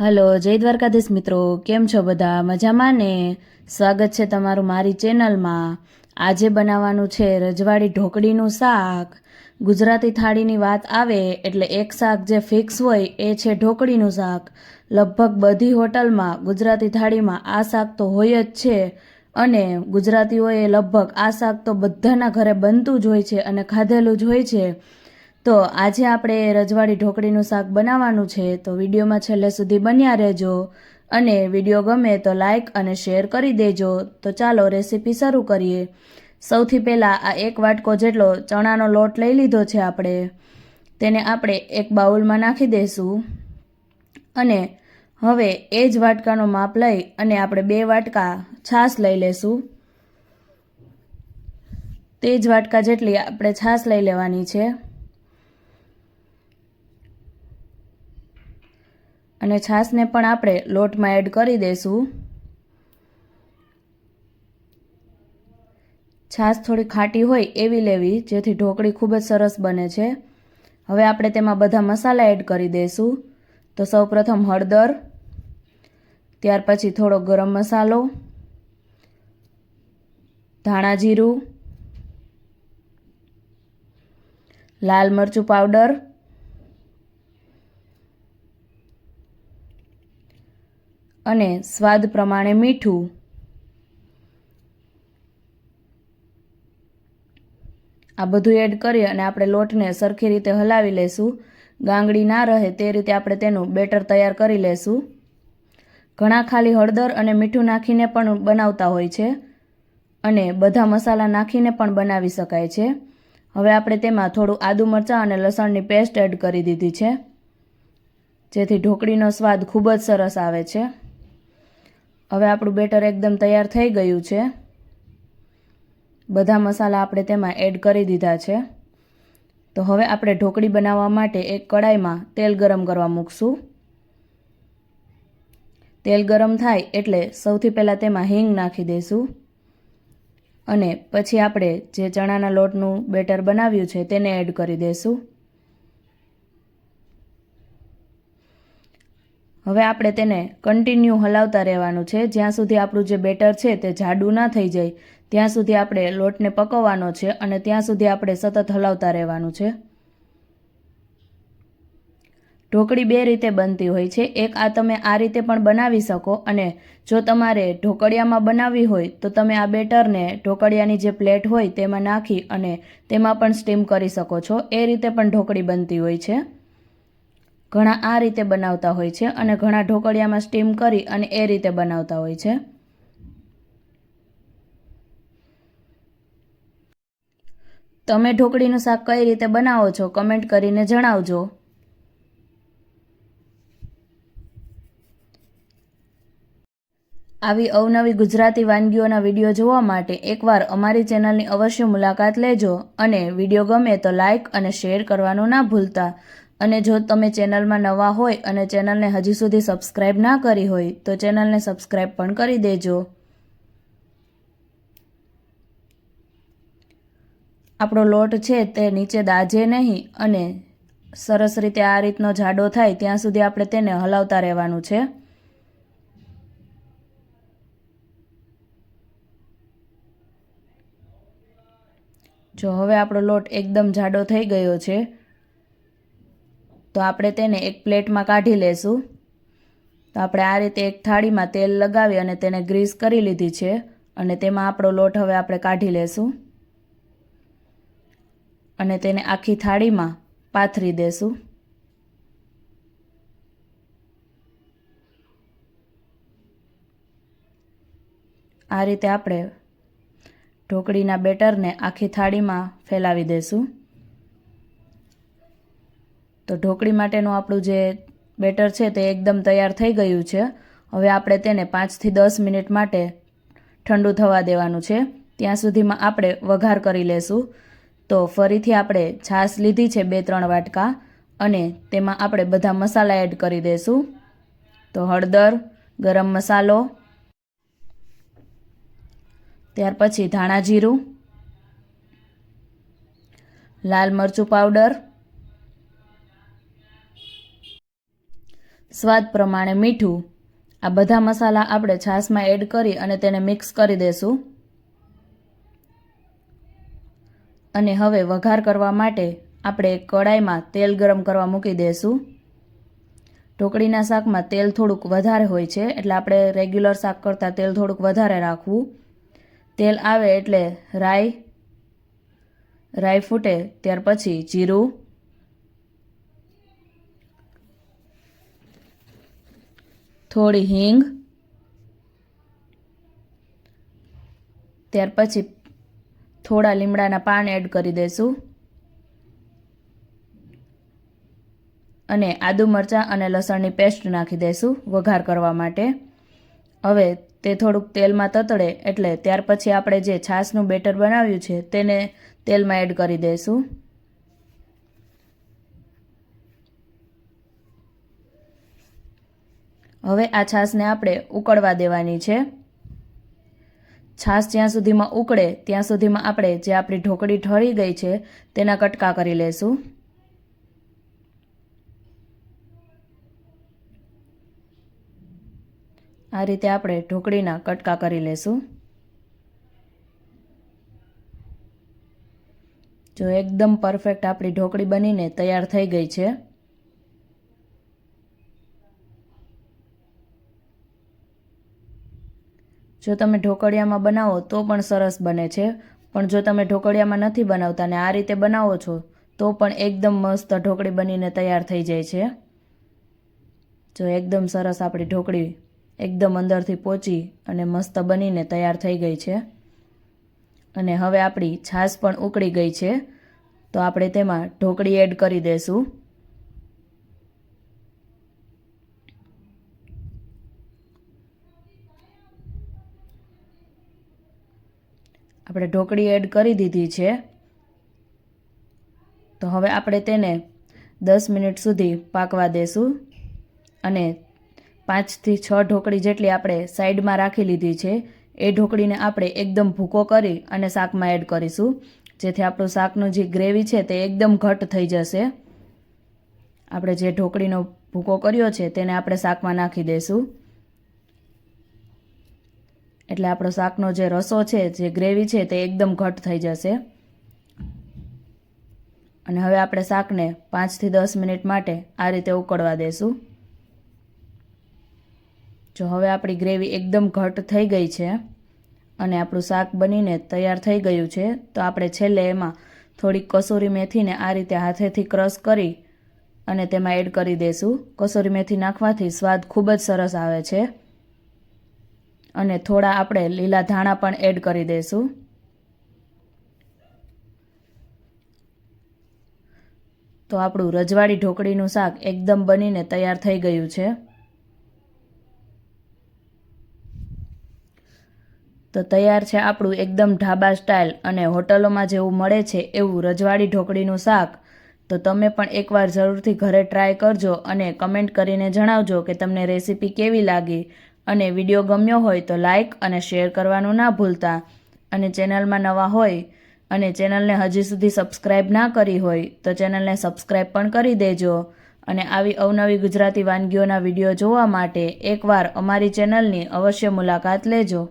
Hello, જય દ્વારકાધીશ મિત્રો. કેમ છો બધા? મજામાં ને? સ્વાગત છે તમારું મારી ચેનલમાં. આજે બનાવવાનું છે રજવાડી ઢોકળીનું શાક. ગુજરાતી થાળીની વાત આવે એટલે એક શાક જે ફિક્સ હોય એ છે ઢોકળીનું શાક. લગભગ બધી હોટલમાં ગુજરાતી થાળીમાં આ શાક તો હોય જ છે. અને ગુજરાતીઓએ લગભગ આ શાક તો બધાના ઘરે બનતું જ હોય છે અને ખાધેલું જ હોય છે. તો આજે આપણે રજવાડી ઢોકળીનું શાક બનાવવાનું છે, તો વિડીયોમાં છેલ્લે સુધી બન્યા રહેજો. અને વીડિયો ગમે તો લાઈક અને શેર કરી દેજો. તો ચાલો રેસીપી શરૂ કરીએ. સૌથી પહેલાં આ એક વાટકો જેટલો ચણાનો લોટ લઈ લીધો છે આપણે. તેને આપણે એક બાઉલમાં નાખી દઈશું અને હવે એ જ વાટકાનો માપ લઈ અને આપણે બે વાટકા છાશ લઈ લેશું. તે જ વાટકા જેટલી આપણે છાશ લઈ લેવાની છે. અને છાશને પણ આપણે લોટમાં એડ કરી દઈશું. છાશ થોડી ખાટી હોય એવી લેવી, જેથી ઢોકળી ખૂબ જ સરસ બને છે. હવે આપણે તેમાં બધા મસાલા એડ કરી દઈશું. તો સૌપ્રથમ હળદર, ત્યાર પછી થોડો ગરમ મસાલો, ધાણા જીરું, લાલ મરચું પાવડર અને સ્વાદ પ્રમાણે મીઠું. આ બધું એડ કરી અને આપણે લોટને સરખી રીતે હલાવી લેશું. ગાંગડી ના રહે તે રીતે આપણે તેનું બેટર તૈયાર કરી લેશું. ઘણા ખાલી હળદર અને મીઠું નાખીને પણ બનાવતા હોય છે અને બધા મસાલા નાખીને પણ બનાવી શકાય છે. હવે આપણે તેમાં થોડું આદુ મરચાં અને લસણની પેસ્ટ એડ કરી દીધી છે. જેથી ઢોકળીનો સ્વાદ ખૂબ જ સરસ આવે છે. હવે આપણું બેટર એકદમ તૈયાર થઈ ગયું છે. બધા મસાલા આપણે તેમાં એડ કરી દીધા છે. તો હવે આપણે ઢોકળી બનાવવા માટે એક કડાઈમાં તેલ ગરમ કરવા મૂકશું. તેલ ગરમ થાય એટલે સૌથી પહેલાં તેમાં હિંગ નાખી દઈશું અને પછી આપણે જે ચણાના લોટનું બેટર બનાવ્યું છે તેને એડ કરી દઈશું હવે આપણે તેને કન્ટિન્યુ હલાવતા રહેવાનું છે. જ્યાં સુધી આપણું જે બેટર છે તે જાડું ના થઈ જાય, ત્યાં સુધી આપણે લોટને પકવવાનો છે અને ત્યાં સુધી આપણે સતત હલાવતા રહેવાનું છે. ઢોકળી બે રીતે બનતી હોય છે. એક આ તમે આ રીતે પણ બનાવી શકો અને જો તમારે ઢોકળિયામાં બનાવવી હોય, તો તમે આ બેટરને ઢોકળિયાની જે પ્લેટ હોય તેમાં નાખી અને તેમાં પણ સ્ટીમ કરી શકો છો. એ રીતે પણ ઢોકળી બનતી હોય છે. ઘણા આ રીતે બનાવતા હોય છે અને ઘણા ઢોકળિયામાં સ્ટીમ કરી અને એ રીતે બનાવતા હોય છે. તમે ઢોકળીનું શાક કઈ રીતે બનાવો છો કમેન્ટ કરીને જણાવજો. આવી અવનવી ગુજરાતી વાનગીઓના વીડિયો જોવા માટે એકવાર અમારી ચેનલની અવશ્ય મુલાકાત લેજો અને વીડિયો ગમે તો લાઇક અને શેર કરવાનું ના ભૂલતા. અને જો તમે ચેનલમાં નવા હોય અને ચેનલને હજી સુધી સબસ્ક્રાઈબ ના કરી હોય, તો ચેનલને સબસ્ક્રાઈબ પણ કરી દેજો. આપણો લોટ છે તે નીચે દાજે નહીં અને સરસ રીતે આ રીતનો જાડો થાય ત્યાં સુધી આપણે તેને હલાવતા રહેવાનું છે. જો હવે આપણો લોટ એકદમ જાડો થઈ ગયો છે તો આપણે તેને એક પ્લેટમાં કાઢી લેશું. તો આપણે આ રીતે એક થાળીમાં તેલ લગાવી અને તેને ગ્રીસ કરી લીધી છે અને તેમાં આપણો લોટ હવે આપણે કાઢી લેશું. અને તેને આખી થાળીમાં પાથરી દેશું. આ રીતે આપણે ઢોકળીના બેટરને આખી થાળીમાં ફેલાવી દઈશું તો ઢોકળી માટેનું આપણું જે બેટર છે તે એકદમ તૈયાર થઈ ગયું છે. હવે આપણે તેને પાંચથી દસ મિનિટ માટે ઠંડુ થવા દેવાનું છે. ત્યાં સુધીમાં આપણે વઘાર કરી લેશું. તો ફરીથી આપણે છાશ લીધી છે બે ત્રણ વાટકા અને તેમાં આપણે બધા મસાલા એડ કરી દઈશું તો હળદર, ગરમ મસાલો, ત્યાર પછી ધાણા જીરું, લાલ મરચું પાવડર સ્વાદ પ્રમાણે મીઠું. આ બધા મસાલા આપણે છાશમાં એડ કરી અને તેને મિક્સ કરી દેશું. અને હવે વઘાર કરવા માટે આપણે એક કડાઈમાં તેલ ગરમ કરવા મૂકી દઈશું ઢોકળીના શાકમાં તેલ થોડુંક વધારે હોય છે, એટલે આપણે રેગ્યુલર શાક કરતાં તેલ થોડુંક વધારે રાખવું. તેલ આવે એટલે રાઈ રાઈ ફૂટે ત્યાર પછી જીરું થોડી હિંગ. ત્યાર પછી થોડા લીમડાના પાન એડ કરી દઈશું અને આદુ મરચાં અને લસણની પેસ્ટ નાખી દઈશું વઘાર કરવા માટે. હવે તે થોડુંક તેલમાં તતડે એટલે ત્યાર પછી આપણે જે છાશનું બેટર બનાવ્યું છે તેને તેલમાં એડ કરી દઈશું હવે આ છાશને આપણે ઉકળવા દેવાની છે. છાશ જ્યાં સુધીમાં ઉકળે, ત્યાં સુધીમાં આપણે જે આપણી ઢોકળી ઠળી ગઈ છે, તેના કટકા કરી લઈશું આ રીતે આપણે ઢોકળીના કટકા કરી લેશું. જો એકદમ પરફેક્ટ આપણી ઢોકળી બનીને તૈયાર થઈ ગઈ છે જો તમે ઢોકળિયામાં બનાવો તો પણ સરસ બને છે. પણ જો તમે ઢોકળિયામાં નથી બનાવતા ને આ રીતે બનાવો છો, તો પણ એકદમ મસ્ત ઢોકળી બનીને તૈયાર થઈ જાય છે. જો એકદમ સરસ આપણી ઢોકળી એકદમ અંદરથી પોચી અને મસ્ત બનીને તૈયાર થઈ ગઈ છે. અને હવે આપણી છાશ પણ ઉકળી ગઈ છે. તો આપણે તેમાં ઢોકળી એડ કરી દઈશું આપણે ઢોકળી એડ કરી દીધી છે. તો હવે આપણે તેને દસ મિનિટ સુધી પાકવા દેશું અને પાંચથી છ ઢોકળી જેટલી આપણે સાઈડમાં રાખી લીધી છે, એ ઢોકળીને આપણે એકદમ ભૂકો કરી અને શાકમાં એડ કરીશું. જેથી આપણું શાકનું જે ગ્રેવી છે તે એકદમ ઘટ થઈ જશે. આપણે જે ઢોકળીનો ભૂકો કર્યો છે તેને આપણે શાકમાં નાખી દઈશું એટલે આપણો શાકનો જે રસો છે, જે ગ્રેવી છે, તે એકદમ ઘટ થઈ જશે. અને હવે આપણે શાકને પાંચથી દસ મિનિટ માટે આ રીતે ઉકળવા દઈશું જો હવે આપણી ગ્રેવી એકદમ ઘટ થઈ ગઈ છે અને આપણું શાક બનીને તૈયાર થઈ ગયું છે, તો આપણે છેલ્લે એમાં થોડીક કસૂરી મેથીને આ રીતે હાથેથી ક્રશ કરી અને તેમાં એડ કરી દઈશું કસૂરી મેથી નાખવાથી સ્વાદ ખૂબ જ સરસ આવે છે. અને થોડા આપણે લીલા ધાણા પણ એડ કરી દઈશું. તો આપણું રજવાડી ઢોકળીનું શાક એકદમ બનીને તૈયાર થઈ ગયું છે. તો તૈયાર છે આપણું એકદમ ઢાબા સ્ટાઇલ અને હોટલોમાં જેવું મળે છે એવું રજવાડી ઢોકળીનું શાક. તો તમે પણ એકવાર જરૂરથી ઘરે ટ્રાય કરજો અને કમેન્ટ કરીને જણાવજો કે તમને રેસીપી કેવી લાગી. અને વીડિયો ગમ્યો હોય તો લાઇક અને શેર કરવાનું ના ભૂલતા. અને ચેનલમાં નવા હોય અને ચેનલને હજી સુધી સબસ્ક્રાઇબ ના કરી હોય તો ચેનલને સબસ્ક્રાઈબ પણ કરી દેજો. અને આવી અવનવી ગુજરાતી વાનગીઓના વીડિયો જોવા માટે એકવાર અમારી ચેનલની અવશ્ય મુલાકાત લેજો.